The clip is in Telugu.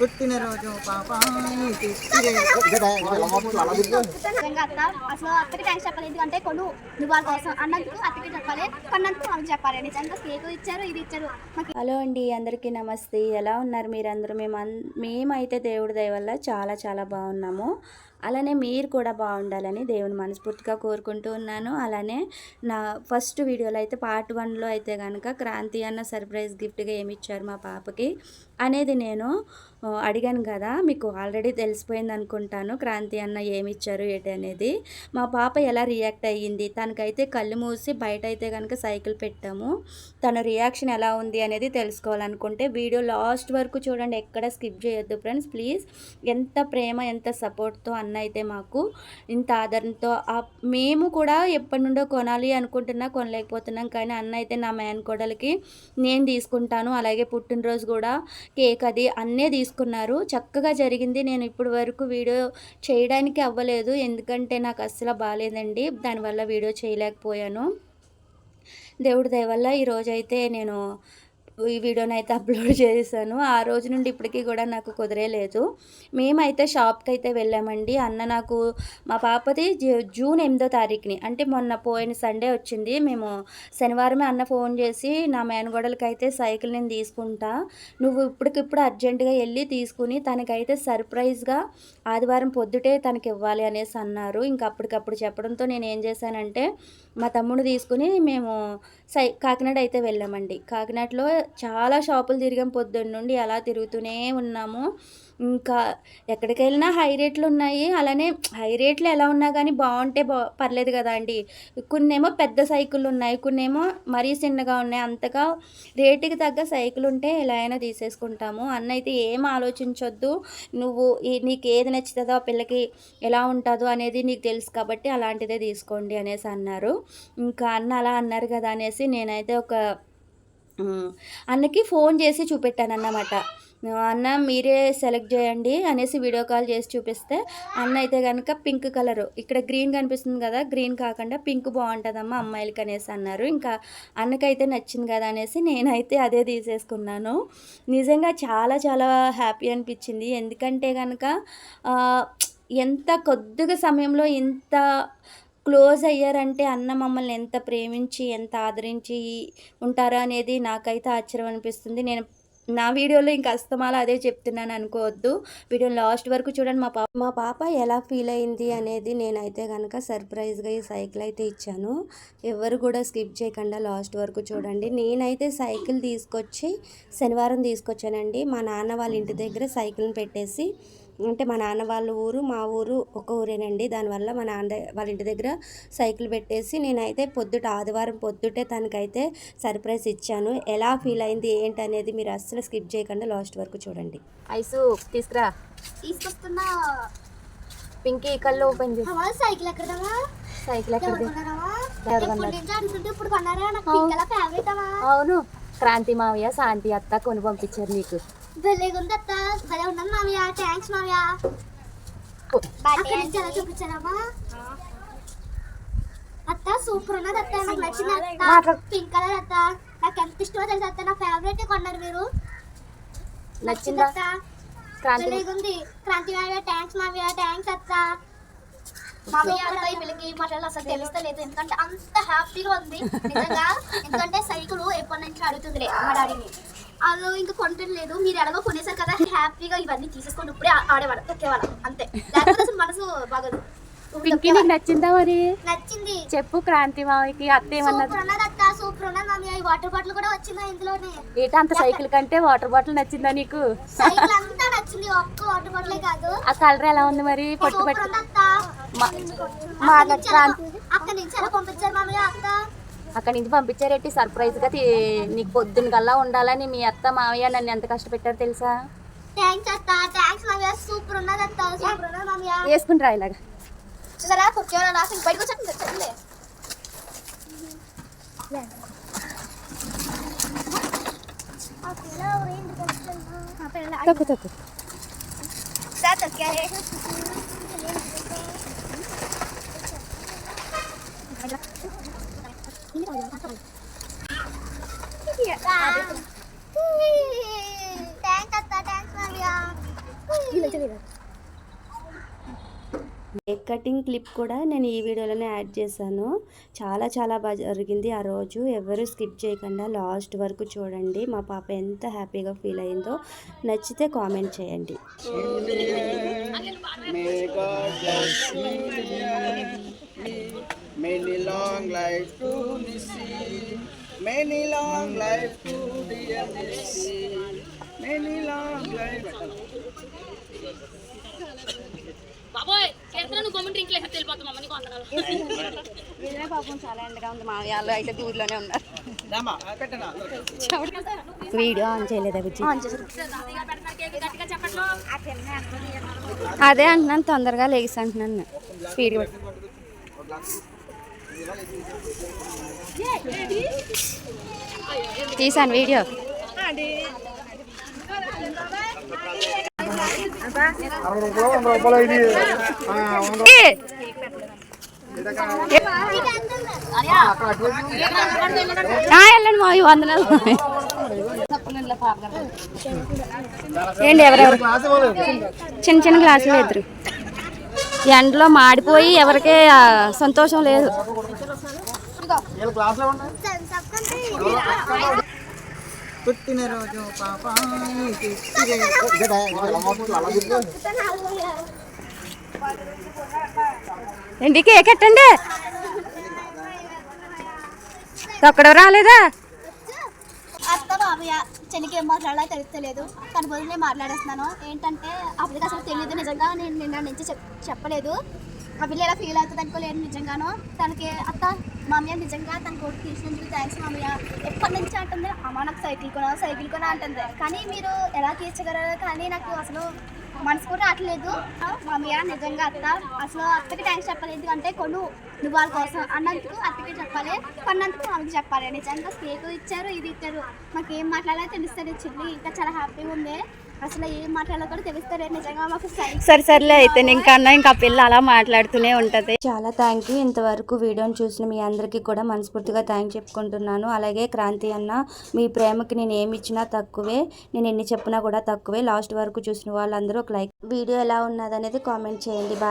పుట్టినరోజు అసలు అత్తకి థ్యాంక్స్ చెప్పాలి. ఎందుకంటే కొను నువ్వు వాళ్ళ కోసం అన్నందుకు అత్తకి చెప్పాలి. కొన్నందుకు మనకు చెప్పాలి. నిజంగా కేక్ ఇచ్చారు ఇది ఇచ్చారు. హలో అండి అందరికీ నమస్తే. ఎలా ఉన్నారు మీరందరూ? మేము మేమైతే దేవుడి దయ వల్ల చాలా చాలా బాగున్నాము. అలానే మీరు కూడా బాగుండాలని దేవుని మనస్ఫూర్తిగా కోరుకుంటూ ఉన్నాను. అలానే నా ఫస్ట్ వీడియోలో అయితే పార్ట్ వన్లో అయితే కనుక క్రాంతి అన్న సర్ప్రైజ్ గిఫ్ట్గా ఏమి ఇచ్చారు మా పాపకి అనేది నేను అడిగాను కదా. మీకు ఆల్రెడీ తెలిసిపోయింది అనుకుంటాను క్రాంతి అన్న ఏమి ఇచ్చారు ఏంటి అనేది. మా పాప ఎలా రియాక్ట్ అయ్యింది? తనకైతే కళ్ళు మూసి బయట అయితే కనుక సైకిల్ పెట్టాము. తన రియాక్షన్ ఎలా ఉంది అనేది తెలుసుకోవాలనుకుంటే వీడియో లాస్ట్ వరకు చూడండి. ఎక్కడ స్కిప్ చేయొద్దు ఫ్రెండ్స్. ప్లీజ్ ఎంత ప్రేమ ఎంత సపోర్ట్తో అన్న అన్న అయితే మాకు ఇంత ఆదరణతో మేము కూడా ఎప్పటి నుండో కొనాలి అనుకుంటున్నా కొనలేకపోతున్నాం. కానీ అన్న అయితే నా మేనకోడలకి నేను తీసుకుంటాను. అలాగే పుట్టినరోజు కూడా కేక్ అది అన్నీ తీసుకున్నారు. చక్కగా జరిగింది. నేను ఇప్పటి వరకు వీడియో చేయడానికి అవ్వలేదు. ఎందుకంటే నాకు అస్సలు బాగాలేదండి దానివల్ల వీడియో చేయలేకపోయాను. దేవుడి దయవల్ల ఈరోజైతే నేను ఈ వీడియోని అయితే అప్లోడ్ చేశాను. ఆ రోజు నుండి ఇప్పటికీ కూడా నాకు కుదరేలేదు మేమైతే షాప్కి అయితే వెళ్ళామండి. అన్న నాకు మా పాపది జూ- జూన్ ఎనిమిదో తారీఖుని అంటే మొన్న పోయిన సండే వచ్చింది. మేము శనివారమే అన్న ఫోన్ చేసి నా మేనగోడలకి అయితే సైకిల్ నేను తీసుకుంటా. నువ్వు ఇప్పటికిప్పుడు అర్జెంటుగా వెళ్ళి తీసుకుని తనకైతే సర్ప్రైజ్గా ఆదివారం పొద్దుటే తనకి ఇవ్వాలి అనేసి అన్నారు. ఇంకా అప్పటికప్పుడు చెప్పడంతో నేను ఏం చేశానంటే మా తమ్ముడు తీసుకుని మేము సై కాకినాడ అయితే వెళ్ళామండి. కాకినాడలో చాలా షాపులు తిరిగాం పొద్దున్న నుండి అలా తిరుగుతూనే ఉన్నాము. ఇంకా ఎక్కడికి వెళ్ళినా హై రేట్లు ఉన్నాయి. అలానే హై రేట్లు ఎలా ఉన్నా కానీ బాగుంటే బా పర్లేదు కదా అండి. కొన్నేమో పెద్ద సైకిళ్ళు ఉన్నాయి కొన్నేమో మరీ చిన్నగా ఉన్నాయి. అంతగా రేటుకి తగ్గ సైకిల్ ఉంటే ఎలా అయినా తీసేసుకుంటాము. అన్న అయితే ఏం ఆలోచించొద్దు. నువ్వు నీకు ఏది నచ్చుతుందో ఆ పిల్లకి ఎలా ఉంటుందో అనేది నీకు తెలుసు కాబట్టి అలాంటిదే తీసుకోండి అనేసి అన్నారు. ఇంకా అన్న అలా అన్నారు కదా అనేసి నేనైతే ఒక అన్నకి ఫోన్ చేసి చూపెట్టాను అన్నమాట అన్న మీరే సెలెక్ట్ చేయండి అనేసి వీడియో కాల్ చేసి చూపిస్తే అన్న అయితే కనుక పింక్ కలరు. ఇక్కడ గ్రీన్ కనిపిస్తుంది కదా గ్రీన్ కాకుండా పింక్ బాగుంటుందమ్మా అమ్మాయిలకి అనేసి అన్నారు. ఇంకా అన్నకైతే నచ్చింది కదా అనేసి నేనైతే అదే తీసేసుకున్నాను. నిజంగా చాలా చాలా హ్యాపీ అనిపించింది. ఎందుకంటే కనుక ఎంత కొద్దిగా సమయంలో ఇంత క్లోజ్ అయ్యారంటే అన్న మమ్మల్ని ఎంత ప్రేమించి ఎంత ఆదరించి ఉంటారో అనేది నాకైతే ఆశ్చర్యం అనిపిస్తుంది. నేను నా వీడియోలో ఇంకా అస్తమాల అదే చెప్తున్నాను అనుకోవద్దు. వీడియో లాస్ట్ వరకు చూడండి. మా పాప మా పాప ఎలా ఫీల్ అయింది అనేది నేనైతే కనుక సర్ప్రైజ్గా ఈ సైకిల్ అయితే ఇచ్చాను. ఎవరు కూడా స్కిప్ చేయకుండా లాస్ట్ వరకు చూడండి. నేనైతే సైకిల్ తీసుకొచ్చి శనివారం తీసుకొచ్చానండి. మా నాన్న వాళ్ళ ఇంటి దగ్గర సైకిల్ని పెట్టేసి అంటే మా నాన్న వాళ్ళ ఊరు మా ఊరు ఒక ఊరేనండి. దానివల్ల మా నాన్న వాళ్ళ ఇంటి దగ్గర సైకిల్ పెట్టేసి నేనైతే పొద్దుట ఆదివారం పొద్దుటే తనకైతే సర్ప్రైజ్ ఇచ్చాను. ఎలా ఫీల్ అయింది ఏంటి అనేది మీరు అస్సలు స్కిప్ చేయకుండా లాస్ట్ వరకు చూడండి. ఐసు తీసుకురా. తీసుకొస్తున్న. పింకీ కళ్ళు ఓపెన్ చేసి సైకిల్ ఎక్కడమా సైకిల్ ఎక్కడ అవును. క్రాంతి మావయ్య శాంతి అత్త కొని పంపించారు నీకు. ఎలా చూపించారమ్మా అత్త సూపర్ ఉన్నది అత్త. నాకు నచ్చింది అత్త. పింక్ కలర్ అత్త. నాకు ఎంత ఇష్టమో తెలుసు అత్త. నా ఫేవరెట్ కొన్నారు మీరు. నచ్చిందా? అత్త. క్రాంతి భలేగుంది క్రాంతి మామయ్య థ్యాంక్స్ మామయ్య థ్యాంక్స్ అత్త. మామయ్య అత్త ఈ పిల్లకి మాటలు అసలు తెలుస్తలేదు. ఎందుకంటే అంత హ్యాపీగా ఉంది. నిజంగా. ఎందుకంటే సైకిల్ ఎప్పటి నుంచి అడుగుతుందిలే మా డాడీని. అది ఇంకా కొంటలేదు మీరు ఎలాగో కొనేసారు కదా హ్యాపీగా ఇవన్నీ తీసేసుకొని ఇప్పుడే ఆడేవాళ్ళం తొక్కేవాళ్ళం అంతే. లేకపోతే అసలు మనసు బాగోదు. ఇప్పుడు పింకీ నీకు నచ్చిందా మరి? నచ్చింది. చెప్పు క్రాంతి మావయ్యకి అత్త ఏమన్నది సూపర్ ఉన్నది ఈ వాటర్ బాటిల్ కూడా వచ్చిందా ఇందులోనే? ఏటా అంత సైకిల్ కంటే వాటర్ బాటిల్ నచ్చిందా నీకు? సైకిల్ అంతా నచ్చింది ఒక్క వాటర్ బాటిలే కాదు. ఆ కలర్ ఎలా ఉంది మరి? పట్టు పట్టు మా- అక్కడి మా నుంచి ఎలా పంపించారు మామయ్య అత్త అక్కడి నుంచి పంపించారేంటి? సర్ప్రైజ్గా తీ- నీకు పొద్దున్న కల్లా ఉండాలని మీ అత్త మావయ్య నన్ను ఎంత కష్టపెట్టారు తెలుసా? వేసుకుంటారా ఇలాగా. చూసారా? బయటకు తక్కువ తక్కువ సార్ తొక్కారే థ్యాంక్స్ అత్త థ్యాంక్స్ మామయ్య కేక్ కటింగ్ క్లిప్ కూడా నేను ఈ వీడియోలోనే యాడ్ చేశాను. చాలా చాలా బాగా జరిగింది ఆ రోజు. ఎవరు స్కిప్ చేయకుండా లాస్ట్ వరకు చూడండి. మా పాప ఎంత హ్యాపీగా ఫీల్ అయిందో. నచ్చితే కామెంట్ చేయండి. May God bless you. Many long life to Missy. Many long life to dear Missy. Many long life. బాబోయ్ నువ్వు డ్రింక్ లేకపోతే పాపం చాలా ఎండగా ఉంది. మా వాళ్ళు అయితే దూరంలోనే ఉన్నారు. రామా పెట్టనా? వీడియో ఆన్ చేయలేదా అదే అంటున్నాను తొందరగా లేచి అంటున్నాను. స్పీడ్ తీసాను వీడియో. ఆ, వెళ్ళండి మా వందనాలు ఏంటి ఎవరెవరు? చిన్న చిన్న గ్లాసులు ఇద్దరు ఎండలో మాడిపోయి ఎవరికే సంతోషం లేదు. పుట్టినరోజు పాపానికి ఏంటి కేక్ ఎట్టండి? ఒక్కడ రాలేదా? అత్త మామయ్య చెల్లికి ఏం మాట్లాడాలో తెలుస్తలేదు. తన బదులు నేను మాట్లాడేస్తున్నాను. ఏంటంటే అప్పటికి అసలు తెలియదు నిజంగా నేను నిన్న నుంచి చెప్ చెప్పలేదు. ఆ పిల్ల ఎలా ఫీల్ అవుతుంది అనుకోలేదు నిజంగాను. తనకి అత్త మామయ్య నిజంగా తన కొడుకు తీసినందుకు థ్యాంక్స్ మామయ్య. ఎప్పటి నుంచి అంటుంది? అమ్మ నాకు సైకిల్ కొనా సైకిల్ కొనా అంటుంది. కానీ మీరు ఎలా తీర్చగలరు? కానీ నాకు అసలు మనసు కూడా రావట్లేదు. మామయ్య నిజంగా అత్త. అసలు అత్తకి థ్యాంక్స్ చెప్పాలి. ఎందుకంటే కొను నువ్వు వాళ్ళ కోసం అన్నందుకు అత్తకి చెప్పాలి. కొన్నందుకు మామకి చెప్పాలి. నిజంగా కేక్ ఇచ్చారు ఇది ఇచ్చారు. మాకేం ఏం మాట్లాడాలో తెలుస్తుంది చెల్లి ఇంకా చాలా హ్యాపీగా ఉంది. అసలు ఏం మాట్లాడాలో కూడా తెలుస్తుంది నిజంగా మాకు సైకిల్ సరే సర్లే అయితే ఇంకా అన్న ఇంకా పిల్ల అలా మాట్లాడుతూనే ఉంటది. చాలా థ్యాంక్ యూ ఇంతవరకు వీడియోని చూసిన మీ అందరికీ కూడా మనస్ఫూర్తిగా థ్యాంక్ చెప్పుకుంటున్నాను. అలాగే క్రాంతి అన్న మీ ప్రేమకి నేను ఏమి ఇచ్చినా తక్కువే. నేను ఎన్ని చెప్పినా కూడా తక్కువే. లాస్ట్ వరకు చూసిన వాళ్ళందరూ ఒక లైక్ వీడియో ఎలా ఉన్నది అనేది కామెంట్ చేయండి. బాయ్